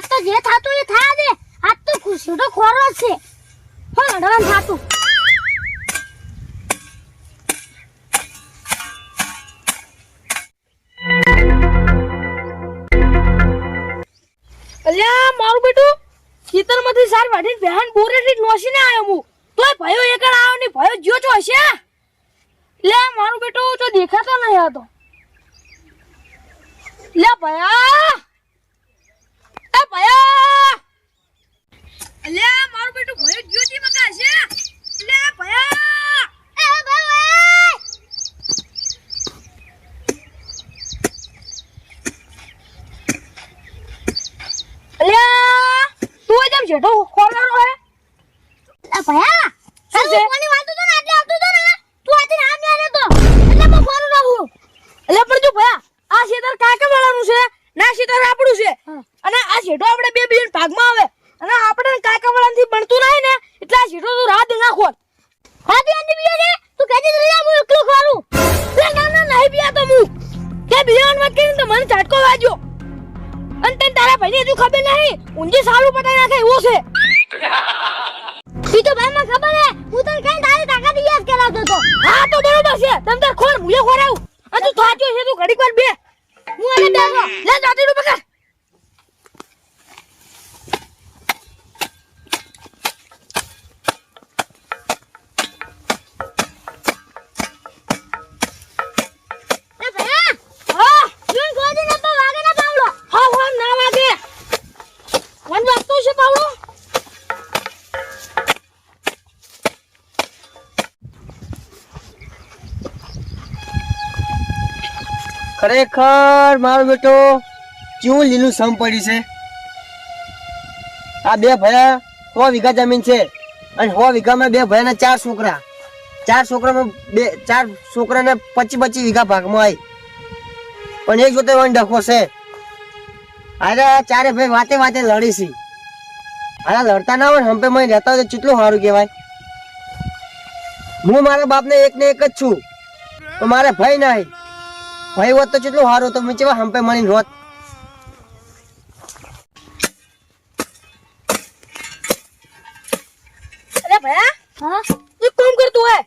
આજ તો જે થાતું એ થા દે. આજ તો ખુશી તો ખોરો છે. હો, અડવાન થાતું. અલ્યા, મારું બેટું, ખેતરમાંથી સાર વાઢીને બહેન બોરેથી નોસીને આવ્યો હું. તોય ભયો એકડ આવ્યો ને ભયો જ્યો છો હશે. લે, મારું બેટું, તો દેખાતો નહીં હતો લે, ભયા એ ભયા અલ્યા મારું બેટું ભયો જ્યો થી મકા હશે લે ભયા એ ભાઈ અલ્યા તું જેમ જેઠો ખોરવાનો હે આ ભયા શું શું છે? કોની વાતો તો ને આટલે આવતો તો ને તું આજે નામ લે તો એટલે હું ફોન રહું એટલે પણ જો ભયા આ ખેતર કાકા વાળાનું છે ના ખેતર આપણું છે હા. અને આ શેઠો આપણે બે બીજન ભાગમાં આવે. ખરેખર મારો બેટો, કેવું લીલું સમ પડ્યું છે? આ બે ભયા સો વીઘા જમીન છે અને સો વીઘામાં બે ભયાના ચાર છોકરા. ચાર છોકરામાં બે, ચાર છોકરાને પચીસ પચીસ વીઘા ભાગમાં આવી પણ એક જોતે વન ડખો છે. અરે ચારે ભાઈ વાતે વાતે લડી છે. લડતા ના હોય હંપે મય રહેતા હોય કેટલું સારું કહેવાય. હું મારા બાપને એક ને એક જ છું. તો મારે ભય નહીં. ભાઈ હોત તો કેટલો સારો તો મેં કેવા હંપે મળીને રોત અરે ભયા હા? તું કામ કરતું હે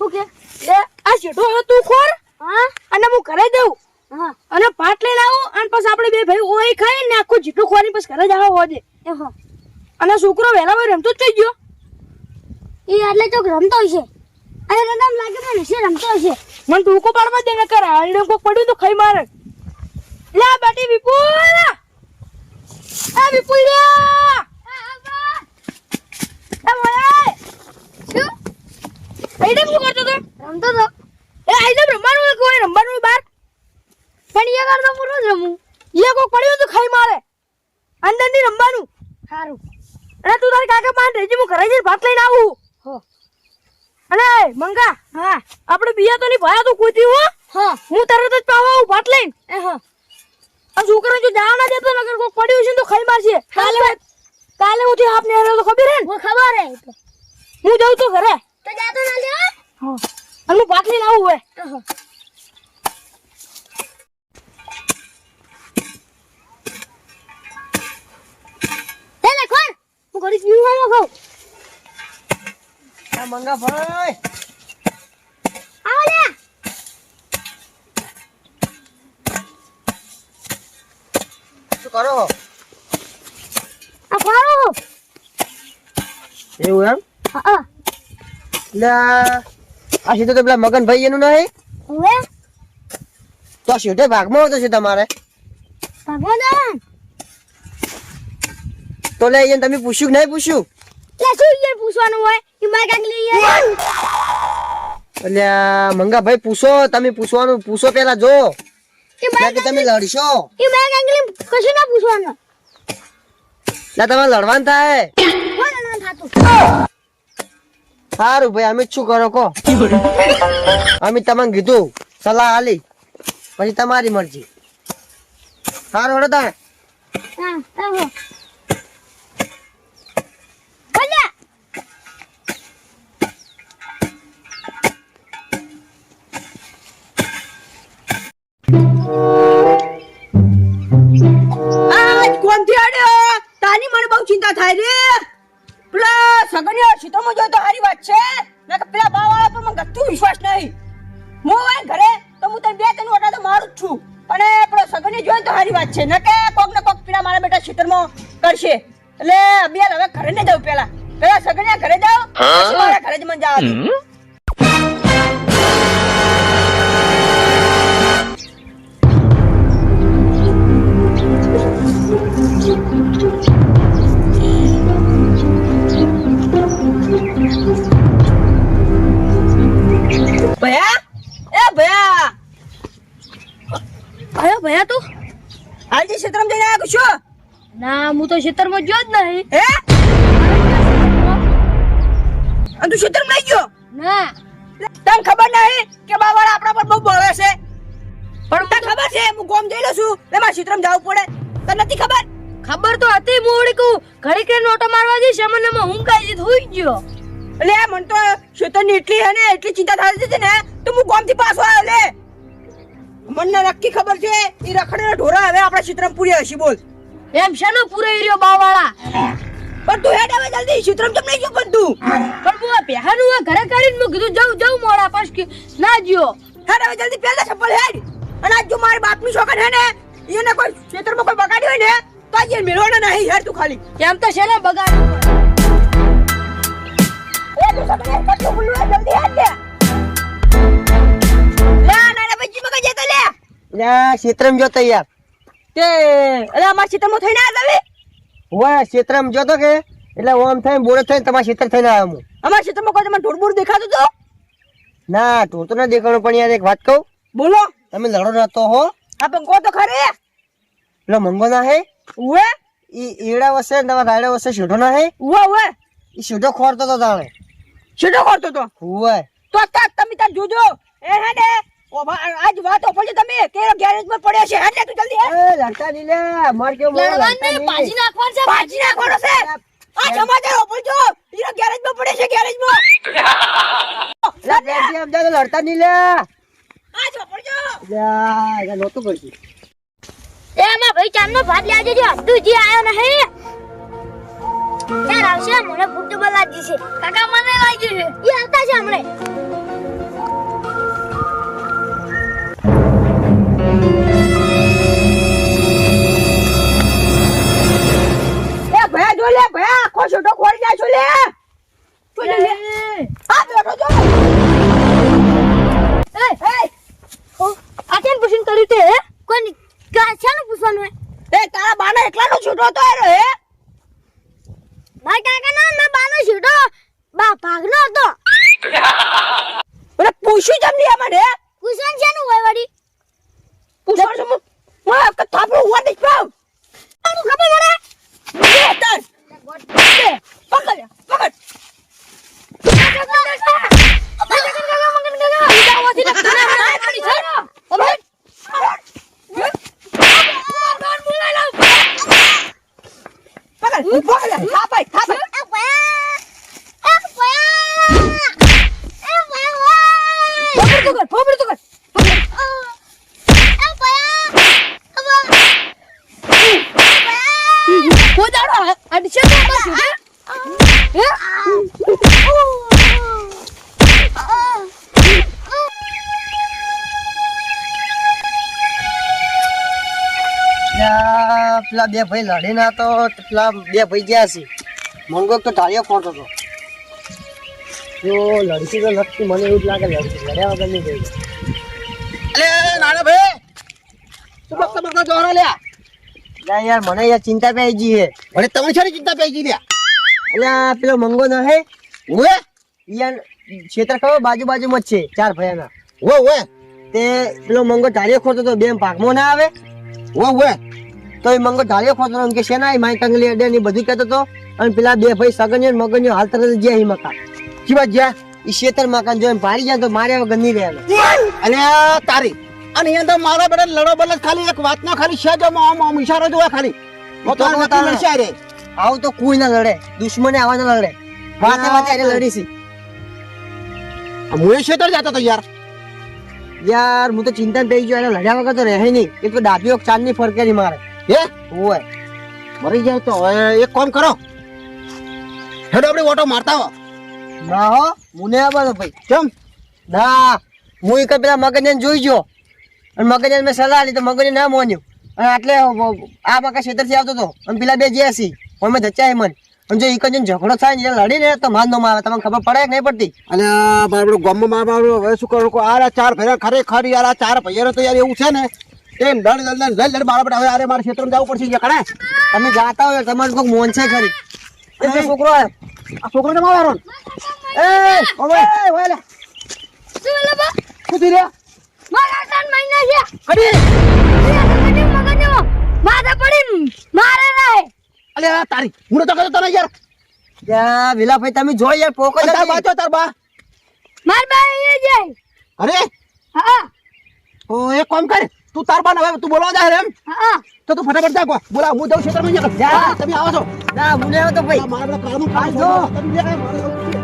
શું કે? એ આ શેઠો હવે તું ખોર હા? અને હું ઘરે દઉં હા. અને પાટ લઈને આવું અને પછી આપણે બે ભાઈ ઓય ખાઈ ને આખું જીઠું ખોરી પછી ઘરે જ આવો હોજે. એ હા. અને છોકરો વહેલા ભાઈ રમતો જ થઈ ગયો. એ એટલે તો રમતો હશે. અરે રમતો લાગે મને છે રમતો હશે. મને ટૂંકો પાડવા દે ને કરે હાલને કોક પડ્યું તો ખાઈ મારે. લા બેટી વિપુલ આ વિપુલ લે એ મોય શું? આઈડમ શું કરતો તો? રમતો તો. એ આઈડમ રમવાનું કોઈ રમવાનું બાર? પણ એ કરતો પૂરો જ રમું. એ કોક પડ્યું તો ખાઈ મારે. અંદરની રમવાનું. સારું અરે તું તારી કાકા માં રેજી હું ઘરે જઈને ભાત લઈને આવું હો અને મંગા હા આપણે બિયા તો નહીં ભયા તો કોઈ હો હા હું તરત જ પાવા આવું ભાત લઈને એ હો આ છોકરા જો જવા દેતો નગર કોઈ પડ્યું છે તો ખાઈ મારશે કાલે કાલે હું થી આપને હેરો તો ખબર હે ને? ખબર હે. હું જાઉં તો ઘરે. તો જાતો ના લે હા. અને હું પાટલી લાવું હોય હો લે લે કોણ હું ઘડી પીવાનું ખાઉં. મંગા ભાઈ. આવો શું કરો? આ ખારો એવું એમ? હા હા. આ સીધો તો પેલા મગનભાઈ એનું નહીં ઓએ તો સીધે ભાગમાં આવતો છે તમારે. ભગવાન તો લે એને તમે પૂછ્યું કે નહીં પૂછ્યું? લે શું યાર પૂછવાનું હોય? કે મારે કાંક લઈ એટલે મંગા ભાઈ પૂછો તમે પૂછવાનું પૂછો પેલા જો. કે તમે લડશો? કે મારે કાંક કશું ના પૂછવાનું એટલે લડવાનું થાય. સારું ભાઈ અમે જ શું કરો કો અમે તમને કીધું સલાહ આલી પછી તમારી મરજી. સારું હડો તાણ ગમતી આડ્યો તાની મને બહુ ચિંતા થાય રે. પેલા સગનિયા સીતોમાં જોઈ તો હારી વાત છે. ના પેલા બાવાળા પર મને ગતું વિશ્વાસ નહીં. હું હોય ઘરે તો હું તને બે ત્રણ ઓટા તો મારું જ છું. પણ પેલો સગની જોઈ તો હારી વાત છે. ન કે કોક ને કોક પેલા મારા બેટા ક્ષેત્રમાં કરશે. એટલે અબિયાલ હવે ઘરે ને જાઉં પેલા. પેલા સગનિયા ઘરે પછી મારા ઘરે જ મને જવા તને નથી ખબર? ખબર તો હતી હું વળી કહું ઘડી કે નોટો મારવા જઈશ એમાં હું કાઈ જીત હોઈ ગયો. એટલે મને તો ક્ષેત્રની એટલી હે ને એટલી ચિંતા થતી હતી ને તો હું ગોમથી પાછો આવ્યો લે. મને નક્કી ખબર છે એ રખડેલા ઢોરા હવે આપણા ક્ષેત્રમાં પૂરી હશે બોલ. એમ શેનો પૂરો રહ્યો બાવાળા? પણ તું હેડ આવે જલ્દી ચિત્રમ કેમ નહીં ગયો પણ તું? પણ હું આ પહેરનું આ ઘરે કાઢીને મેં કીધું જાઉં જાઉં મોડા પાસ કે ના ગયો હેડ હવે જલ્દી પહેલા ચપ્પલ હેડ. અને આજ જો મારી બાપની છોકર હે ને એને કોઈ ક્ષેત્રમાં કોઈ ને આજે મેળવાના નહીં યાર તું ખાલી. એમ તો શેને બગાડ. એ તું સગને કટલું બુલ્લું જલ્દી હેડ દે લે નાના બચ્ચી મગજ જતો લે. લ્યા ક્ષેત્રમાં જોતો યાર તે અરે અમાર ક્ષેત્રમાં થઈને આ જાવે હોય ક્ષેત્રમાં જોતો કે? એટલે ઓમ થઈને બોલે થઈને તમારા ક્ષેત્ર થઈને આવ્યો હું. અમાર ક્ષેત્રમાં કોઈ તમને ઢોરબોર દેખાતું તો? ના તું તો ના દેખાણું પણ યાર એક વાત કહું. બોલો. તમે લડો નતો હો. આ પણ કો તો ખરે. પેલો મંગો ના હે? ઉવે? ઈ ઈડા વસે ને તમારા રાયડા વસે શેઠો ના હે ઉવે ઉવે. ઈ શેઠો ખોરતો તો તાણે. છેટો ખોરતો તો? ઉવે. તો તા તમે તા જોજો. એ હે ને આજ વાત ઓપડજો તમે કે ગેરેજમાં પડ્યા છે. હે તું જલ્દી એ લડતા નહીં લે મર કેવું મોં લડવાનું નહીં. નાખવાનું છે પાછી નાખવાનો છે. આ સમાચાર ઓપડજો ઈરો ગેરેજમાં પડે છે ગેરેજમાં લે, તો લડતા નહીં લે. આ ઓપડજો લે, આ નોતું પડતું એ એમાં ભાઈ ચાંદનો ભાત હજુ જે આયો નહીં ક્યારે આવશે? મને ભૂખ તો લાગી છે. કાકા મને લાગી છે. એ આવતા છે હમણે. એ ભયા જો લે ભયા આખો છોટો ખોરી જાય છો લે. જો લે. આ બેઠો જો એ. એ. આ કેમ પૂછીને કર્યું તે હે? શાનું પૂછવાનું એ તારા બાને એકલાનો છૂટો તો એ હે મારા કાકા ના મેં બાનો છૂટો બા ભાગનો હતો એટલે પૂછ્યું જમની અમારે પૂછવાનું નું હોય વડી પૂછવાનું છે મા હું એક હોવા દઈશ પાવ આનું ખબર મને એ પકડ પકડ પકડ પકડ પકડ થાપાય થાપાય પેલા બે ભાઈ લડી ના તો પેલા બે ભાઈ ગયા છે. મંગો તો ટાળીઓ ખોરતો હતો. જો લડકી તો લડકી મને એવું જ લાગે લડકી લડ્યા વગર નહીં ગઈ. અલે નાના ભાઈ! તું બકતા બકતા જોરા લ્યા? લ્યા યાર મને યાર ચિંતા પે ગઈ હે. અરે તમે છારી ચિંતા પઈ ગઈ લ્યા. અલ્યા પેલો મંગો ના હે? ઓએ યાર ક્ષેત્ર ખબર બાજુ બાજુમાં જ છે ચાર ભાઈના ઓ ઓએ તે પેલો મંગો ઢાળીઓ ખોટો તો બે ભાગમાં ના આવે. ઓ ઓએ તો એ મંગો ઢાળીઓ ખોરતો એમ કે શેના એ મારી કંગલી અડે ને બધું કહેતો હતો અને પેલા બે ભાઈ સગન્યો મગન્યો હાલ તરત જ ગયા મકા કી વાત જ્યા ઈ શેતર મકાન જોઈને ભારી જાય તો માર્યા વગર નહીં અલે તારી. અને અહીંયા તો મારા બેટા લડો બલ ખાલી એક વાતનો ખાલી છે જો આમ ઈશારો જોવે ખાલી. લડશે આવું તો કોઈ ના લડે. દુશ્મને આવા ના લડે. વાતે વાતે એને લડી છે હું શેતર જતો તો યાર. યાર હું તો ચિંતા થઈ ગયો. એને લડ્યા વગર તો રહે નહીં. એક તો ડાબીઓ ચાંદની ફરકે નહીં મારે. હે? ઓય મરી જાય તો હવે એક કામ કરો. હેડો આપણે ઓટો મારતા હો ના હો નહીં આવવાનો ભાઈ. કેમ? ના હું એક પેલા મગજને જોઈ ગયો. અને મગજને મેં સલાહ લીધી તો મગજે ના માન્યું. અને આટલે આ મકા છેતરથી આવતો હતો અને પેલા બે જ્યાં સી પણ અમે ધચ્યા મન. અને જો એક જ ઝઘડો થાય ને લડી લડીને તો માન આવે તમને ખબર પડે કે નહીં પડતી? અને બાબડો ગામમાં મારવાનું હવે શું કરું? આ આ ચાર ભૈયા ખરેખર યાર આ ચાર ભૈયાનો તો યાર એવું છે ને? એમ લડ લડ લડ લડ મારા બેટા હવે અરે મારે ક્ષેત્રમાં જવું પડશે યાર તમે જાતા હોય તમારે કોઈ મોન છે ખરી. એ જે છોકરો આ છોકરાને મારવાનો? એ ઓવે એ ઓવે લે. શું બા? શું થઈ રહ્યા મારા ત્રણ મહિના છે. કડી. મગજનો મગજનો પડી મારે રહે અલે તારી હું તો કહેતો તને યાર. વિલા ભાઈ તમે જોઈ યાર પોકો તાર. બા છો તાર બા. માર બા જાય. અરે હા ઓ એક કામ કર. તું તાર બાન હવે તું બોલવા જાય એમ? હા. તો તું ફટાફટ જા બોલા હું જાઉં જા. તમે આવો છો. ના હું આવતો ભાઈ. મારા કામનું કામ જો.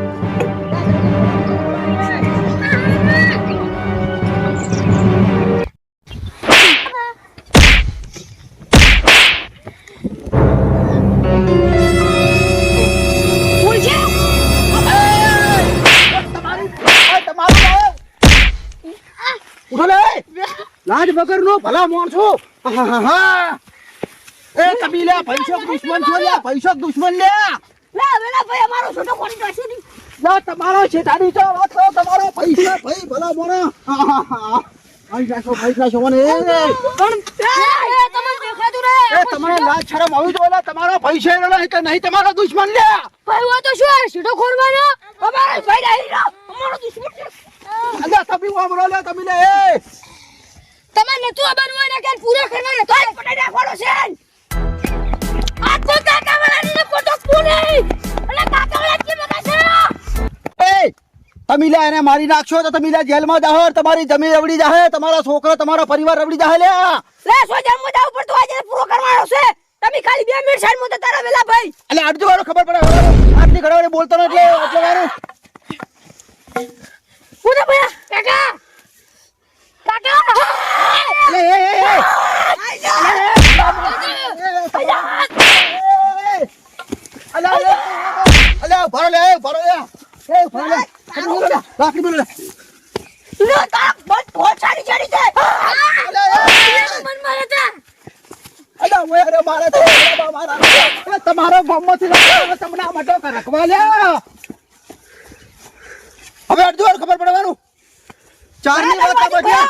લાજ વગર નો ભલા માણસો. એ કબીલા પૈસો દુશ્મન છો લે પૈસો દુશ્મન લે વેલા ભાઈ અમારો છોટો કોણ કરશે ની લા તમારો શેઠાડી તો વાત તમારો પૈસા ભાઈ ભલા મોણા. આઈ જાશો ભાઈ જાશો મને એ પણ એ તમને દેખાતું રહે એ તમારે લાજ શરમ આવી જોઈએ તમારો પૈસા એનો નહીં કે નહીં તમારો દુશ્મન ભાઈ હોય તો શું છોટો ખોરવાનો? અમારો ભાઈ નહીં રહ્યો અમારો દુશ્મન છે. અલ્યા તમે વામરો તમે લે એ. તમારે નતું આવવાનું હોય ને કે પૂરો કરવાનો તો જ પટાઈ નાખવાનો છે. આ તો કાકા વાળાની ફોટો પૂરે અને કાકા વાળા કે બગા છે? એ તમે લ્યા એને મારી નાખશો તો તમે લ્યા જેલમાં જાહો તમારી જમીન રવડી જાહે તમારા છોકરો તમારો પરિવાર રવડી જાહે લે. લે સો જન્મ જાવ પર તો આજે પૂરો કરવાનો છે? તમે ખાલી બે મિનિટ સાઈડમાં તારા વેલા ભાઈ. એટલે આડજો વાળો ખબર પડે આટલી ઘડી બોલતો નથી એટલે વારું. પૂરા ભયા કાકા કાકા એટલે એ એ એ અલ્યા અલ્યા ભરો લે ભરો લે એ ભરો લે લાકડી બોલો લે લો તા બસ બહુ સારી સારી છે મન મારે છે અલ્યા ઓય અરે મારે તો અરે મારા એ તમારો ગમમાંથી લાગે તમને આ મટો કરકવા લે હવે અડધો વાર ખબર પડવાનું ચારની વાત આ બધી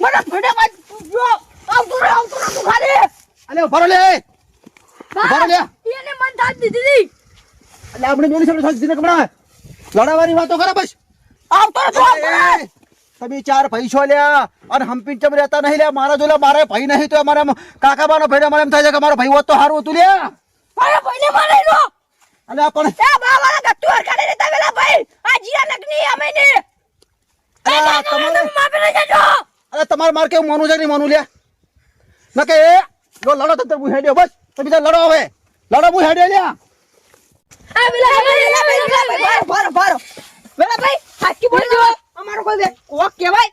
મને ફડે મત જો આવતું રહે આવતું રહે તું ખાલી અલ્યા ભરો લે. ભરો લે. એને મન થાત દીધી એટલે આપણે જોડી સામે થાત ને કમણા લડાવાની વાતો કરે બસ. આવતો તો તમે ચાર પૈસો લ્યા અને હમ્પી ચમ રહેતા નહીં લ્યા. મારા જોલા મારે ભાઈ નહીં તો અમારે કાકા બાનો ભાઈ અમારે એમ થાય છે કે મારો ભાઈ હોત તો સારું હતું લ્યા. મારા ભાઈને મારે લો અને આ પણ એ બા વાળા ગત્તુ હરકાડે રહેતા વેલા ભાઈ. આ જીયા લગની અમે ને. અલા, તમારે માફી ન જજો. અરે તમારે મારે કેવું માનવું છે નહીં માનવું લ્યા? ના જો લડો તો હું હેડ્યો બસ. તો બીજા લડો હવે. લડો હું હેડ્યો લ્યા. આ વેલા ભાઈ ભાઈ ભાઈ ભારો ભારો વેલા ભાઈ હાકી બોલ જો અમારો કોઈ ઓ કહેવાય.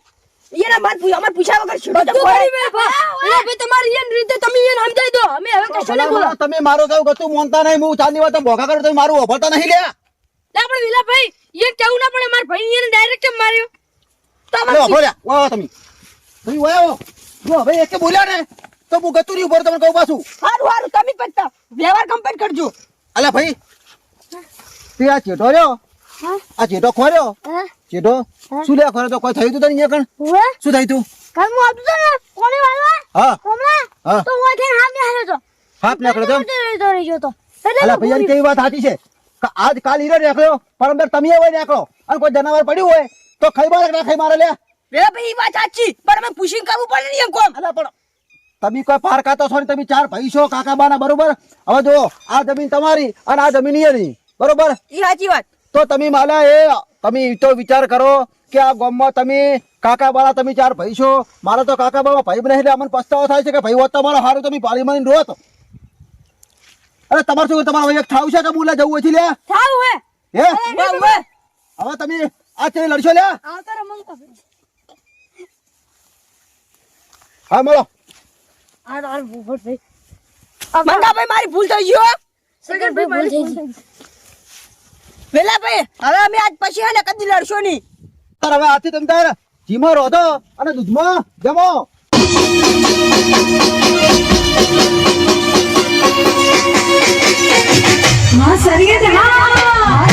એને માર પૂછ અમાર પૂછ્યા વગર છોડો તો કોઈ વેલા ભાઈ તમારી એન રીતે તમે એને સમજાઈ દો. અમે હવે કશું ન બોલો. તમે મારો કહું કે તું મોનતા નહીં હું ચાંદી વાત ભોગા કરું તમે મારું ઓભળતા નહીં લ્યા. આપણે વેલા ભાઈ એ કેવું ના પડે માર ભાઈ એને ડાયરેક્ટ માર્યો? અરે ઓભળો લ્યા વાહ તમે. તમે વાહ. જો હવે એકે બોલ્યા ને. તો હું ગતું નહીં ઉપર તમને કહું પાછું. સારું સારું તમે પત્તા વ્યવહાર કમ્પ્લીટ કરજો. અલા ભાઈ તે આ ચેટો રહ્યો? આ ચેટો ખોર્યો? ચેટો શું લે ખોર્યો તો કોઈ થયું તું તને અહીંયા કણ? શું થયું તું? કાલ હું આવતો ને? કોને વાળવા હા. કોમલા હા. તો હું થઈને હાથ હાલ્યો તો હાથ નીકળ્યો તો તો રહી રહ્યો તો? અલા ભૈયા કેવી વાત સાચી છે? આજ કાલ હીરો નાખ્યો પરમ તમે હોય નાખ્યો અને કોઈ જનાવર પડ્યું હોય તો ખાઈ મારે ના ખાઈ મારે લે. વેલા ભાઈ વાત સાચી. પણ અમે પુશિંગ કરવું પડે નહીં કોમ. અલા પણ તમે કોઈ પાર કાતો છો ને તમે ચાર ભાઈ છો કાકા બાના બરોબર? હવે જો આ જમીન તમારી અને આ જમીન એની બરોબર? ઈ સાચી વાત. તો તમે માલા એ તમે તો વિચાર કરો કે આ ગામમાં તમે કાકા બાળા તમે ચાર ભાઈ છો. મારા તો કાકા બાબા ભાઈ નહીં એટલે અમને પસ્તાવો થાય છે કે ભાઈ હોત તમારો હારું તમે પાલી મારીને રોત. અરે તમારે શું તમારે એક થાવ છે કે બોલા જવું છે લે? થાવ હે. હે. હવે તમે આ ચે લડશો લે આવતા રે હા મળો. આ આ ભૂલ થઈ. મંગાભાઈ મારી ભૂલ થઈ ગયો સગનભાઈ મારી ભૂલ થઈ વેલા ભાઈ હવે અમે આજ પછી હે ને કદી લડશો નહીં. તાર હવે આથી તમે તાર જીમાં રોધો અને દૂધમાં જમો. માં સરીએ છે માં.